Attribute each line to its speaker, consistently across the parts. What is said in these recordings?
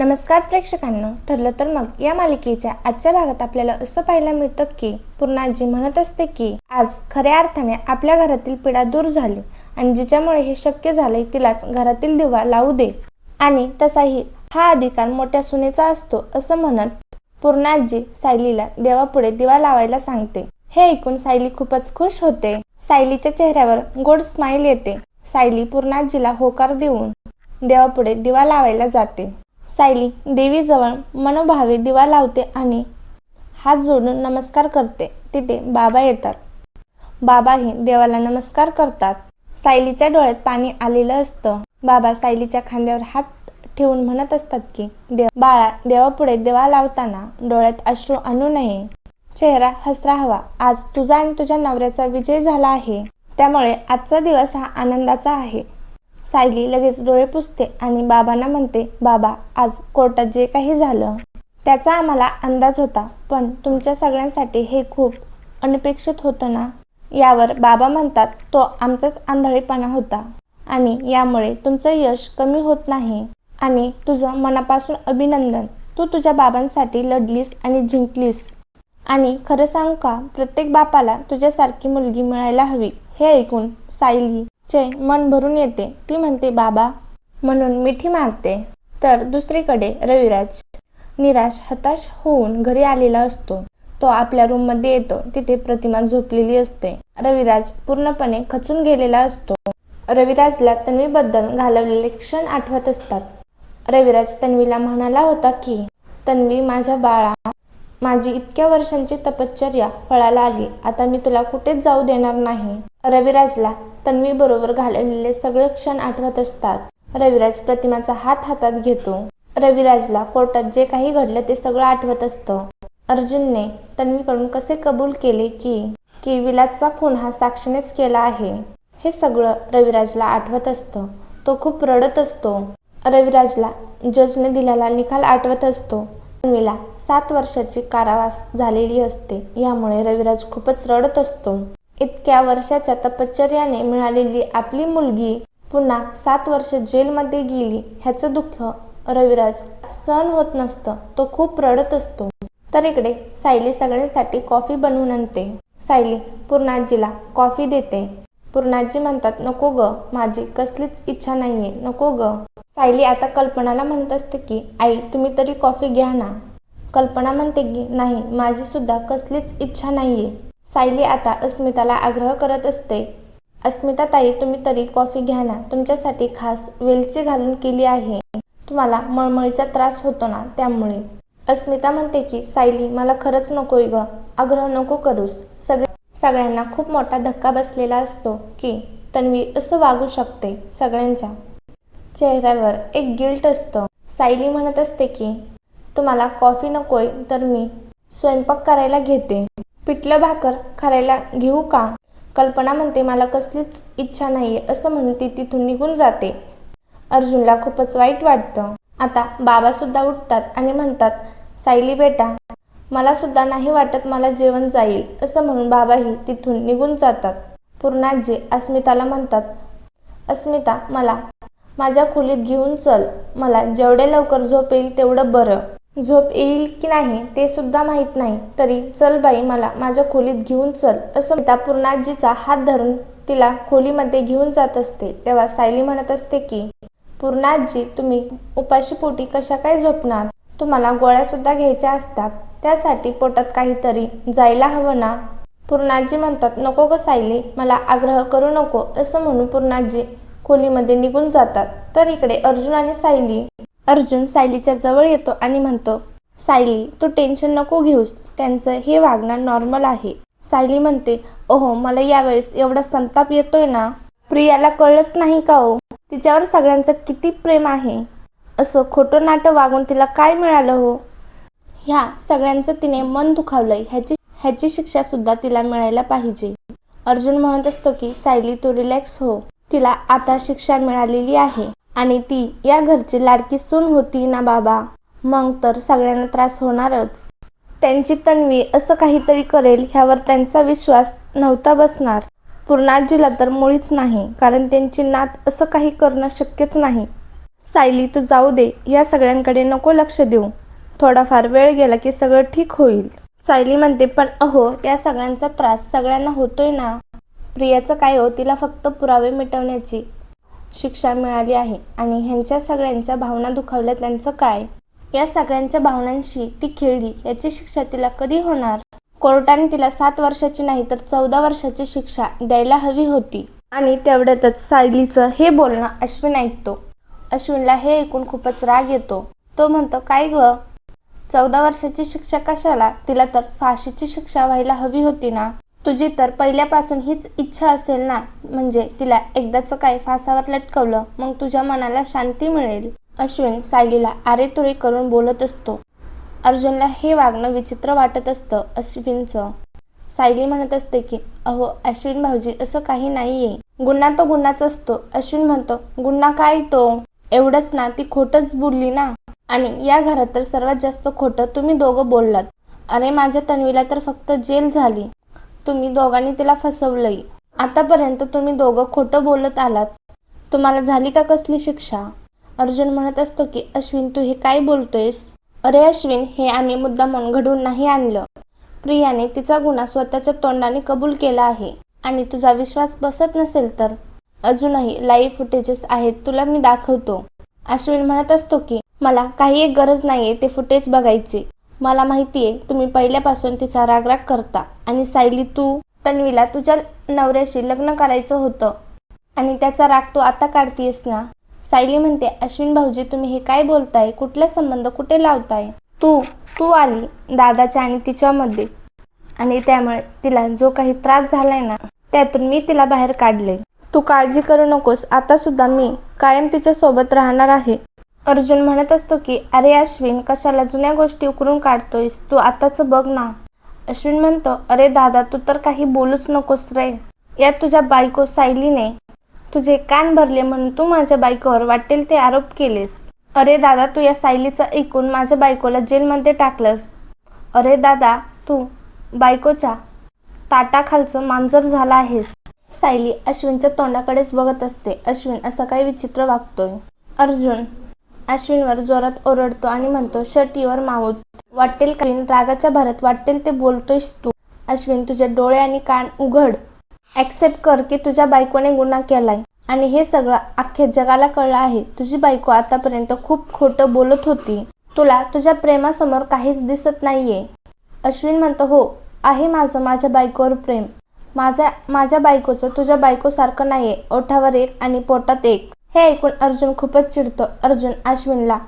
Speaker 1: नमस्कार प्रेक्षकांनो ठरलं तर मग या मालिकेच्या आजच्या भागात आपल्याला असं पाहायला मिळतं की पूर्णाजी म्हणत असते की आज खऱ्या अर्थाने आपल्या घरातील पिढा दूर झाली आणि जिच्यामुळे हे शक्य झालंय तिलाच घरातील दिवा लावू दे. आणि तसाही हा अधिकार मोठ्या सुनेचा असतो असं म्हणत पूर्णाजी सायलीला देवापुढे दिवा लावायला सांगते. हे ऐकून सायली खूपच खुश होते. सायलीच्या चेहऱ्यावर गोड स्माइल येते. सायली पूर्णाजीला होकार देऊन देवापुढे दिवा लावायला जाते. सायली देवीजवळ मनोभावे दिवा लावते आणि हात जोडून नमस्कार करते. तिथे बाबा येतात. बाबाही देवाला नमस्कार करतात. सायलीच्या डोळ्यात पाणी आलेलं असतं. बाबा सायलीच्या खांद्यावर हात ठेवून म्हणत असतात की देव बाळा देवापुढे देवा लावताना डोळ्यात अश्रू आणू नये. चेहरा हसरा हवा. आज तुझा आणि तुझ्या नवऱ्याचा विजय झाला आहे. त्यामुळे आजचा दिवस हा आनंदाचा आहे. सायली लगेच डोळे पुसते आणि बाबांना म्हणते बाबा आज कोर्टात जे काही झालं त्याचा आम्हाला अंदाज होता पण तुमच्या सगळ्यांसाठी हे खूप अनपेक्षित होतं ना? यावर बाबा म्हणतात तो आमचाच आंधळेपणा होता आणि यामुळे तुमचं यश कमी होत नाही आणि तुझं मनापासून अभिनंदन. तू तुझ्या बाबांसाठी लढलीस आणि जिंकलीस. आणि खरं सांग का प्रत्येक बापाला तुझ्यासारखी मुलगी मिळायला हवी हे ऐकून सायली चे मन भरून येते. ती म्हणते बाबा म्हणून मिठी मारते. तर दुसरीकडे रविराज निराश हताश होऊन घरी आलेला असतो. तो आपल्या रूममध्ये येतो. तिथे प्रतिमा झोपलेली असते. रविराज पूर्णपणे खचून गेलेला असतो. रविराजला तन्वीबद्दल घालवलेले क्षण आठवत असतात. रविराज तन्वीला म्हणाला होता की तन्वी माझ्या बाळा माझी इतक्या वर्षांची तपश्चर्या फळाला आली. आता मी तुला कुठेच जाऊ देणार नाही. रविराजला तन्वी बरोबर घालवलेले सगळे क्षण आठवत असतात. रविराज प्रतिमाचा हात हातात घेतो. रविराजला कोर्टात जे काही घडलं ते सगळं आठवत असतं. अर्जुनने तन्वीकडून कसे कबूल केले की की विलासचा खून हा साक्षीनेच केला आहे? हे सगळं रविराजला आठवत असतं. तो खूप रडत असतो. रविराजला जजने दिलेला निकाल आठवत असतो. तन्वीला सात वर्षाची कारावास झालेली असते. यामुळे रविराज खूपच रडत असतो. इतक्या वर्षाच्या तपश्चर्याने मिळालेली आपली मुलगी पुन्हा सात वर्ष जेलमध्ये गेली. ह्याचं दुःख रविराज सहन होत नसतं. तो खूप रडत असतो. तर इकडे सायली सगळ्यांसाठी कॉफी बनवून आणते. सायली पूर्णाजीला कॉफी देते. पूर्णाजी म्हणतात नको ग माझी कसलीच इच्छा नाहीये नको ग. सायली आता कल्पनाला म्हणत असते की आई तुम्ही तरी कॉफी घ्या ना. कल्पना म्हणते की नाही माझी सुद्धा कसलीच इच्छा नाहीये. सायली आता अस्मिताला आग्रह करत असते अस्मिता ताई तुम्ही तरी कॉफी घ्या ना तुमच्यासाठी खास वेलची घालून केली आहे. तुम्हाला मळमळीचा त्रास होतो ना त्यामुळे. अस्मिता म्हणते की सायली मला खरंच नकोय ग आग्रह नको करूस. सगळे सगळ्यांना खूप मोठा धक्का बसलेला असतो की तन्वी असं वागू शकते सगळ्यांच्या. चेहऱ्यावर एक गिल्ट असतं. सायली म्हणत असते की तुम्हाला कॉफी नकोय तर मी स्वयंपाक करायला घेते. पिठलं भाकर करायला घेऊ का? कल्पना म्हणते मला कसलीच इच्छा नाही असं म्हणून ती तिथून निघून जाते. अर्जुनला खूपच वाईट वाटतं. आता बाबा सुद्धा उठतात आणि म्हणतात सायली बेटा मला सुद्धा नाही वाटत मला जेवण जाईल असं म्हणून बाबाही तिथून निघून जातात. पूर्णाजी अस्मिताला म्हणतात अस्मिता मला माझ्या खोलीत घेऊन चल मला जेवढे लवकर झोप येईल तेवढं बरं. झोप येईल की नाही ते सुद्धा माहीत नाही तरी चल बाई मला माझ्या खोलीत घेऊन चल असं मिता पूर्णाजीचा हात धरून तिला खोलीमध्ये घेऊन जात असते. तेव्हा सायली म्हणत असते की पूर्णाजी तुम्ही उपाशीपोटी कशा काय झोपणार? तुम्हाला गोळ्या सुद्धा घ्यायच्या असतात. त्यासाठी पोटात काहीतरी जायला हवं ना? पूर्णाजी म्हणतात नको ग सायली मला आग्रह करू नको असं म्हणून पूर्णाजी खोलीमध्ये निघून जातात. तर इकडे अर्जुन आणि सायली अर्जुन सायलीच्या जवळ येतो आणि म्हणतो सायली तू टेन्शन नको घेऊस त्यांचं हे वागणं नॉर्मल आहे. सायली म्हणते ओहो मला यावेळेस एवढा संताप येतोय ना? प्रियाला कळलंच नाही का हो? तिच्यावर सगळ्यांचं किती प्रेम आहे? असं खोटं नाटं वागून तिला काय मिळालं हो? ह्या सगळ्यांचं तिने मन दुखावलंय. ह्याची ह्याची शिक्षा सुद्धा तिला मिळायला पाहिजे. अर्जुन म्हणत असतो की सायली तू रिलॅक्स हो. तिला आता शिक्षा मिळालेली आहे आणि ती या घरची लाडकी सून होती ना बाबा? मग तर सगळ्यांना त्रास होणारच. त्यांची तन्वी असं काहीतरी करेल ह्यावर त्यांचा विश्वास नव्हता बसणार. पूर्णाजीला तर मुळीच नाही कारण त्यांची नात असं काही करणं शक्यच नाही. सायली तू जाऊ दे. या सगळ्यांकडे नको लक्ष देऊ. थोडाफार वेळ गेला की सगळं ठीक होईल. सायली म्हणते पण अहो या सगळ्यांचा त्रास सगळ्यांना होतोय ना? प्रियाचं काय हो तिला फक्त पुरावे मिटवण्याची शिक्षा मिळाली आहे. आणि ह्यांच्या सगळ्यांच्या भावना दुखावल्या त्यांचं काय? या सगळ्यांच्या भावनांशी ती खेळली याची शिक्षा तिला कधी होणार? कोर्टाने तिला सात वर्षाची नाही तर चौदा वर्षाची शिक्षा द्यायला हवी होती. आणि तेवढ्यातच सायलीचं हे बोलणं अश्विन ऐकतो. अश्विनला हे ऐकून खूपच राग येतो. तो म्हणतो काय ग? चौदा वर्षाची शिक्षा कशाला? तिला तर फाशीची शिक्षा व्हायला हवी होती ना. तुझी तर पहिल्यापासून हीच इच्छा असेल ना. म्हणजे तिला एकदाच काय फासावर लटकवलं मग तुझ्या मनाला शांती मिळेल. अश्विन सायलीला आरेतुरे करून बोलत असतो. अर्जुनला हे वागणं विचित्र वाटत असतं अश्विनचं. सायली म्हणत असते की अहो अश्विन भाऊजी असं काही नाहीये. गुन्हा तो गुन्हाच असतो. अश्विन म्हणतो गुन्हा काय तो? एवढंच ना ती खोटच बोलली ना. आणि या घरात तर सर्वात जास्त खोटं तुम्ही दोघं बोललात. अरे माझ्या तन्वीला तर फक्त जेल झाली. तुम्ही दोघांनी तिला फसवलंय. आतापर्यंत तुम्ही दोघं खोटं बोलत आलात. तुम्हाला झाली का कसली शिक्षा? अर्जुन म्हणत असतो की अश्विन तू हे काय बोलतोयस? अरे अश्विन हे आम्ही मुद्दा म्हणून घडवून नाही आणलं. प्रियाने तिचा गुन्हा स्वतःच्या तोंडाने कबूल केला आहे आणि तुझा विश्वास बसत नसेल तर. अजूनही लाईव्ह फुटेजेस आहेत तुला मी दाखवतो. अश्विन म्हणत असतो की मला काही एक गरज नाहीये ते फुटेज बघायची. मला माहितीये तुम्ही पहिल्यापासून तिचा रागराग करता. आणि सायली तू तन्वीला तुझ्या नवऱ्याशी लग्न करायचं होतं. आणि त्याचा राग तू आता काढतीयस ना? सायली म्हणते अश्विन भाऊजी तुम्ही हे काय बोलताय? कुठला संबंध? कुठे लावताय? तू तू आली दादाच्या आणि तिच्यामध्ये आणि त्यामुळे तिला जो काही त्रास झालाय ना त्यातून मी तिला बाहेर काढले तू काळजी करू नकोस. आता सुद्धा मी कायम तिच्या सोबत राहणार आहे. अर्जुन म्हणत असतो की अरे अश्विन कशाला जुन्या गोष्टी उकरून काढतोयस? तू आताच बघ ना. अश्विन म्हणतो अरे दादा तू तर काही बोलूच नकोस रे. यात तुझ्या बायको सायलीने तुझे कान भरले म्हणून तू माझ्या बायकोवर वाटेल ते आरोप केलेस. अरे दादा तू या सायलीचं ऐकून माझ्या बायकोला जेलमध्ये टाकलंस. अरे दादा तू बायकोच्या ताटाखालचं मांजर झाला आहेस. सायली अश्विनच्या तोंडाकडेच बघत असते. अश्विन असं काही विचित्र वागतोय. अर्जुन अश्विनवर जोरात ओरडतो आणि म्हणतो शटीवर मावत वाटेल करीन रागाच्या भरत वाटेल ते बोलतोयस तू. अश्विन तुझे डोळे आणि कान उघड. ॲक्सेप्ट कर की तुझ्या बायकोने गुन्हा केलाय. आणि हे सगळं अख्ख्या जगाला कळलं आहे. तुझी बायको आतापर्यंत खूप खोटं बोलत होती. तुला तुझ्या प्रेमासमोर काहीच दिसत नाहीये. अश्विन म्हणतो हो आहे माझं माझ्या बायकोवर प्रेम. माझ्या माझ्या बायकोचं तुझ्या बायकोसारखं नाहीये. ओठावर एक आणि पोटात एक. हे ऐकून अर्जुन खूपच चिडतो. अर्जुन अश्विनला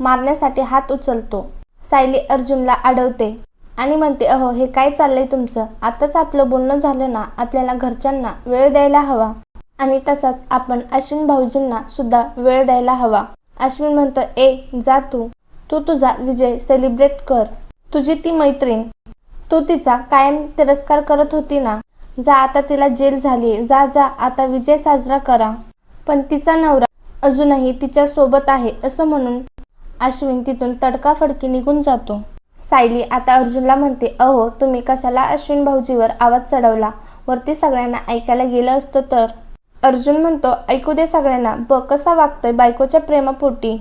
Speaker 1: मारण्यासाठी हात उचलतो. सायली अर्जुनला अडवते आणि म्हणते अहो हे काय चाललंय तुमचं? आताच आपलं बोलणं झालं ना? आपल्याला घरच्यांना वेळ द्यायला हवा. आणि तसाच आपण अश्विन भाऊजींना सुद्धा वेळ द्यायला हवा. अश्विन म्हणतो ए जा तू. तू तुझा विजय सेलिब्रेट कर. तुझी ती मैत्रीण. तू तिचा कायम तिरस्कार करत होती ना? जा आता तिला जेल झाली जा जा आता विजय साजरा करा. पण तिचा नवरा अजूनही तिच्या सोबत आहे असं म्हणून अश्विन तिथून तडकाफडकी निघून जातो. सायली आता अर्जुनला म्हणते अहो तुम्ही कशाला अश्विन भाऊजीवर आवाज चढवला? वरती सगळ्यांना ऐकायला गेलं असतं तर. अर्जुन म्हणतो ऐकू दे सगळ्यांना ब कसा वागतोय बायकोच्या प्रेमापोटी.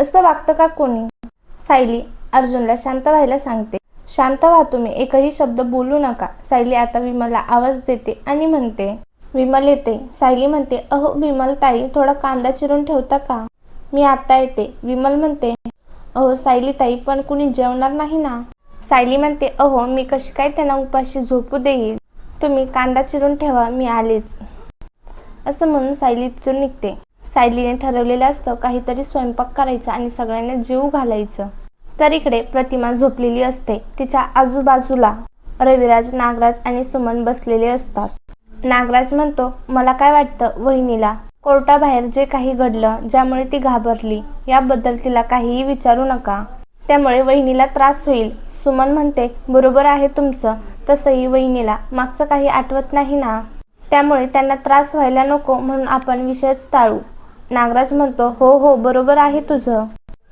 Speaker 1: असं वागतं का कोणी? सायली अर्जुनला शांत व्हायला सांगते. शांत व्हा तुम्ही एकही शब्द बोलू नका. सायली आता विमला आवाज देते आणि म्हणते विमल येते. सायली म्हणते अहो विमल ताई थोडा कांदा चिरून ठेवता का? मी आता येते. विमल म्हणते अहो सायली ताई पण कुणी जेवणार नाही ना? सायली म्हणते अहो मी कशी काय त्यांना उपाशी झोपू देईल? तुम्ही कांदा चिरून ठेवा मी आलेच. असं म्हणून सायली तिथून निघते. सायलीने ठरवलेलं असतं काहीतरी स्वयंपाक करायचा आणि सगळ्यांना जीव घालायचं. तर इकडे प्रतिमा झोपलेली असते. तिच्या आजूबाजूला रविराज नागराज आणि सुमन बसलेले असतात. नागराज म्हणतो मला काय वाटतं वहिनीला? कोर्टाबाहेर जे काही घडलं ज्यामुळे ती घाबरली याबद्दल तिला काहीही विचारू नका. त्यामुळे वहिनीला त्रास होईल. सुमन म्हणते बरोबर आहे तुमचं. तसंही वहिनीला मागचं काही आठवत नाही ना? त्यामुळे त्यांना त्रास व्हायला नको म्हणून आपण विषयच टाळू. नागराज म्हणतो हो हो बरोबर आहे तुझं.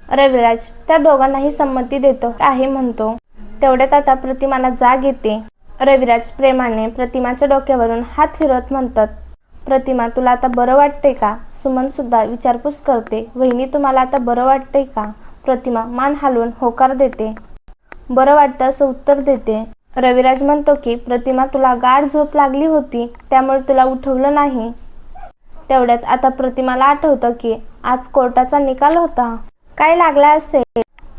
Speaker 1: रविराज त्या दोघांनाही संमती देतो आहे म्हणतो. तेवढ्यात आता प्रतिमाला जाग येते. रविराज प्रेमाने प्रतिमाच्या डोक्यावरून हात फिरवत म्हणतात प्रतिमा तुला आता बरं वाटतंय का? सुमन सुद्धा विचारपूस करते वहिनी तुम्हाला आता बरं वाटतंय का? प्रतिमा मान हलवून होकार देते. बरं वाटतं असं उत्तर देते. रविराज म्हणतो की प्रतिमा तुला गाढ झोप लागली होती त्यामुळे तुला उठवलं नाही. तेवढ्यात आता प्रतिमाला आठवतं की आज कोर्टाचा निकाल होता. काय लागला असेल?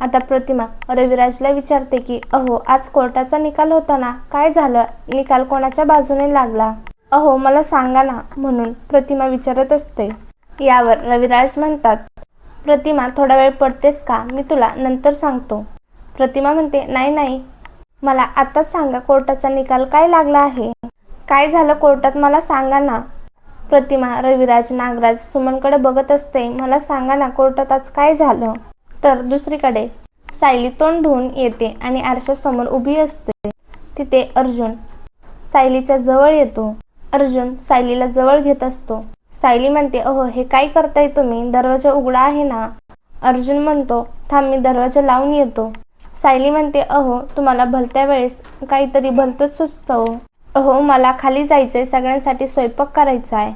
Speaker 1: आता प्रतिमा रविराजला विचारते की अहो आज कोर्टाचा निकाल होता ना? काय झालं? निकाल कोणाच्या बाजूने लागला? अहो मला सांगा ना म्हणून प्रतिमा विचारत असते. यावर रविराज म्हणतात प्रतिमा थोडा वेळ पडतेस का? मी तुला नंतर सांगतो. प्रतिमा म्हणते नाही नाही. मला आताच सांगा कोर्टाचा निकाल काय लागला आहे. काय झालं कोर्टात मला सांगा ना. प्रतिमा रविराज नागराज सुमनकडे बघत असते मला सांगा ना कोर्टात आज काय झालं? तर दुसरीकडे सायली तोंड धुवून येते आणि आरशासमोर उभी असते. तिथे अर्जुन सायलीच्या जवळ येतो. अर्जुन सायलीला जवळ घेत असतो. सायली म्हणते अहो हे काय करताय तुम्ही? दरवाजा उघडा आहे ना? अर्जुन म्हणतो थांब मी दरवाजा लावून येतो. सायली म्हणते अहो तुम्हाला भलत्या वेळेस काहीतरी भलतंच सुचतं हो. अहो मला खाली जायचंय सगळ्यांसाठी स्वयंपाक करायचा आहे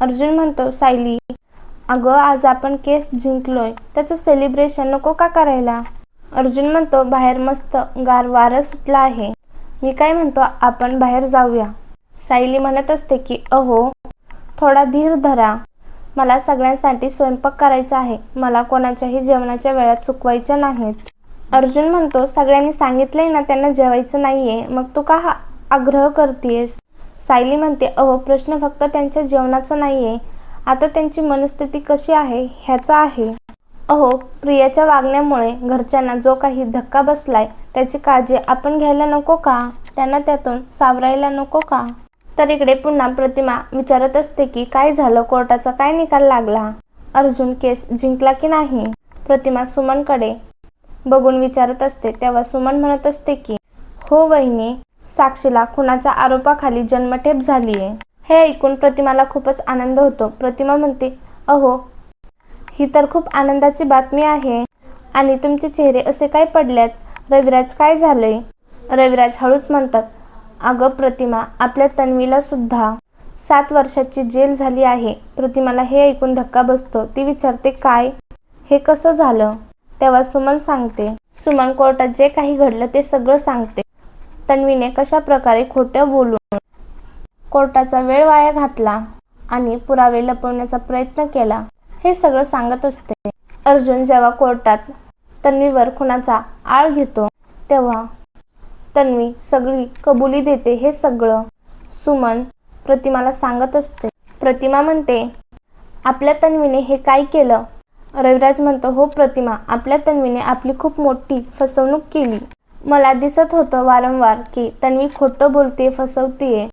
Speaker 1: अर्जुन म्हणतो सायली अगं आज आपण केस जिंकलोय. त्याचं सेलिब्रेशन नको का करायला? अर्जुन म्हणतो बाहेर मस्त गार वारं सुटला आहे. मी काय म्हणतो आपण बाहेर जाऊया. सायली म्हणत असते की अहो थोडा धीर धरा. मला सगळ्यांसाठी स्वयंपाक करायचा आहे. मला कोणाच्याही जेवणाच्या वेळा चुकवायच्या नाहीत. अर्जुन म्हणतो सगळ्यांनी सांगितलंय ना त्यांना जेवायचं नाहीये. मग तू का हा आग्रह करतेस? सायली म्हणते अहो प्रश्न फक्त त्यांच्या जेवणाचा नाहीये. आता त्यांची मनस्थिती कशी आहे ह्याचा आहे. अहो प्रियाच्या वागण्यामुळे घरच्यांना जो काही धक्का बसलाय त्याची काळजी आपण घ्यायला नको का? त्यांना त्यातून सावरायला नको का? तर इकडे पुन्हा प्रतिमा विचारत असते की काय झालं? कोर्टाचा काय निकाल लागला? अर्जुन केस जिंकला की नाही? प्रतिमा सुमनकडे बघून विचारत असते. तेव्हा सुमन म्हणत असते की हो वहिनी साक्षीला खुनाच्या आरोपाखाली जन्मठेप झालीये. हे ऐकून प्रतिमाला खूपच आनंद होतो. प्रतिमा म्हणते अहो ही तर खूप आनंदाची बातमी आहे. आणि तुमचे चेहरे असे काय पडल्यात रविराज काय झालंय? रविराज हळूच म्हणतात अगं प्रतिमा आपल्या तन्वीला सुद्धा सात वर्षाची जेल झाली आहे. प्रतिमाला हे ऐकून धक्का बसतो. ती विचारते काय? हे कसं झालं? तेव्हा सुमन सांगते सुमन कोर्टात जे काही घडलं ते सगळं सांगते. तन्वीने कशा प्रकारे खोटं बोलून कोर्टाचा वेळ वाया घातला आणि पुरावे लपवण्याचा प्रयत्न केला. हे सगळं सांगत असते. अर्जुन जेव्हा कोर्टात तन्वीवर खुनाचा आळ घेतो तेव्हा तन्वी सगळी कबुली देते हे सगळं सुमन प्रतिमाला सांगत असते. प्रतिमा म्हणते आपल्या तन्वीने हे काय केलं? रविराज म्हणतो हो प्रतिमा आपल्या तन्वीने आपली खूप मोठी फसवणूक केली. मला दिसत होतं वारंवार की तन्वी खोटं बोलते फसवतीये.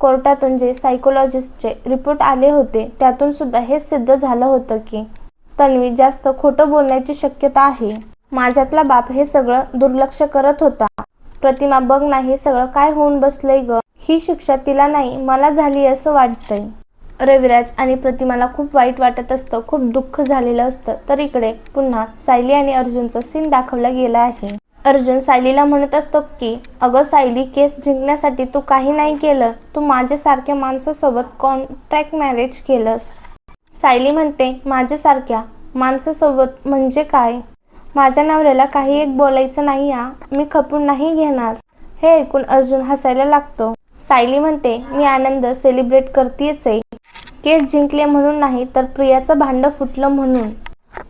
Speaker 1: कोर्टातून जे सायकोलॉजिस्टचे रिपोर्ट आले होते त्यातून सुद्धा हेच सिद्ध झालं होतं की तन्वी जास्त खोटं बोलण्याची शक्यता आहे. माझ्यातला बाप हे सगळं दुर्लक्ष करत होता. प्रतिमा बघ ना हे सगळं काय होऊन बसलंय ग? ही शिक्षा तिला नाही मला झाली असं वाटतंय. रविराज आणि प्रतिमाला खूप वाईट वाटत असतं खूप दुःख झालेलं असतं. तर इकडे पुन्हा सायली आणि अर्जुनचा सीन दाखवला गेला आहे. अर्जुन सायलीला म्हणत असतो की अगं सायली केस जिंकण्यासाठी तू काही नाही केलं. तू माझ्यासारख्या माणसासोबत कॉन्ट्रॅक्ट मॅरेज केलंस. सायली म्हणते माझ्यासारख्या माणसासोबत म्हणजे काय? माझ्या नवऱ्याला काही एक बोलायचं नाही या मी खपून नाही घेणार. हे ऐकून अर्जुन हसायला लागतो. सायली म्हणते मी आनंद सेलिब्रेट करतेच आहे. केस जिंकले म्हणून नाही तर प्रियाचं भांडं फुटलं म्हणून.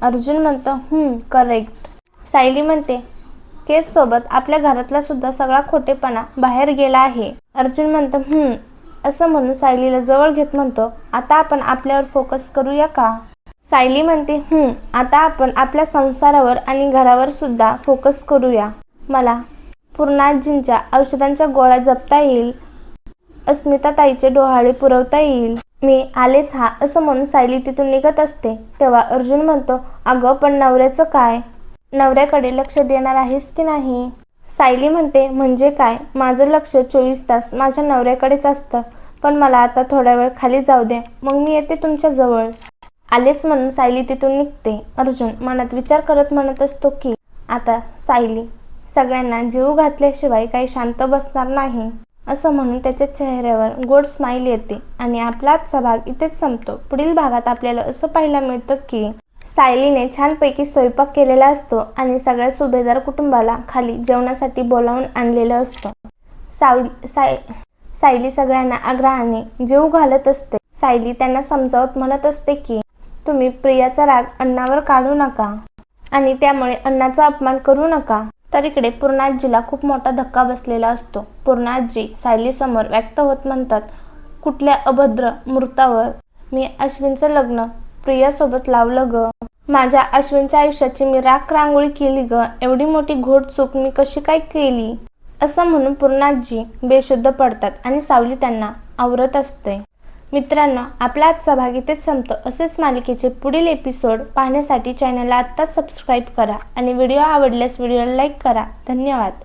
Speaker 1: अर्जुन म्हणतो करेक्ट सायली म्हणते केस सोबत आपल्या घरातला सुद्धा सगळा खोटेपणा बाहेर गेला आहे. अर्जुन म्हणतो हम्म असं म्हणून सायलीला जवळ घेत म्हणतो आता आपण आपल्यावर फोकस करूया का? सायली म्हणते हम्म आता आपण आपल्या संसारावर आणि घरावर सुद्धा फोकस करूया. मला पूर्णाजींच्या औषधांच्या गोळ्या जपता येईल. अस्मिता ताईचे डोहाळे पुरवता येईल. मी आलेच हा असं म्हणून सायली तिथून निघत असते. तेव्हा अर्जुन म्हणतो अगं पण नवऱ्याचं काय? नवऱ्याकडे लक्ष देणार आहेस की नाही? सायली म्हणते म्हणजे काय? माझं लक्ष चोवीस तास माझ्या नवऱ्याकडेच असतं. पण मला आता थोडा वेळ खाली जाऊ दे. मग मी येते तुमच्याजवळ आलेच म्हणून सायली तिथून निघते. अर्जुन मनात विचार करत म्हणत असतो की आता सायली सगळ्यांना जीव घातल्याशिवाय काही शांत बसणार नाही. असं म्हणून त्याच्या चेहऱ्यावर गोड स्माईल येते आणि आपला आजचा भाग इथेच संपतो. पुढील भागात आपल्याला असं पाहायला मिळतं की सायलीने छानपैकी स्वयंपाक केलेला असतो आणि सगळ्या सुभेदार कुटुंबाला खाली जेवणासाठी बोलावून आणलेलं असतं. सावली साय सायली सगळ्यांना आग्रहाने जीव घालत असते. सायली त्यांना समजावत म्हणत असते की तुम्ही प्रियाचा राग अण्णावर काढू नका आणि त्यामुळे अण्णाचा अपमान करू नका. तर इकडे पूर्णाजीला खूप मोठा धक्का बसलेला असतो. पूर्णाजी सायलीसमोर व्यक्त होत म्हणतात कुठल्या अभद्र मूर्तावर मी अश्विनचं लग्न प्रियासोबत लावलं ग. माझ्या अश्विनच्या आयुष्याची मी राख रांगोळी केली ग. एवढी मोठी घोट चूक मी कशी काय केली? असं म्हणून पूर्णाजी बेशुद्ध पडतात आणि सावली त्यांना आवरत असते. मित्रांनो आपला आजचा भाग इथेच संपतो. असेच मालिकेचे पुढील एपिसोड पाहण्यासाठी चॅनलला आत्ताच सबस्क्राईब करा आणि व्हिडिओ आवडल्यास व्हिडिओला लाईक करा. धन्यवाद.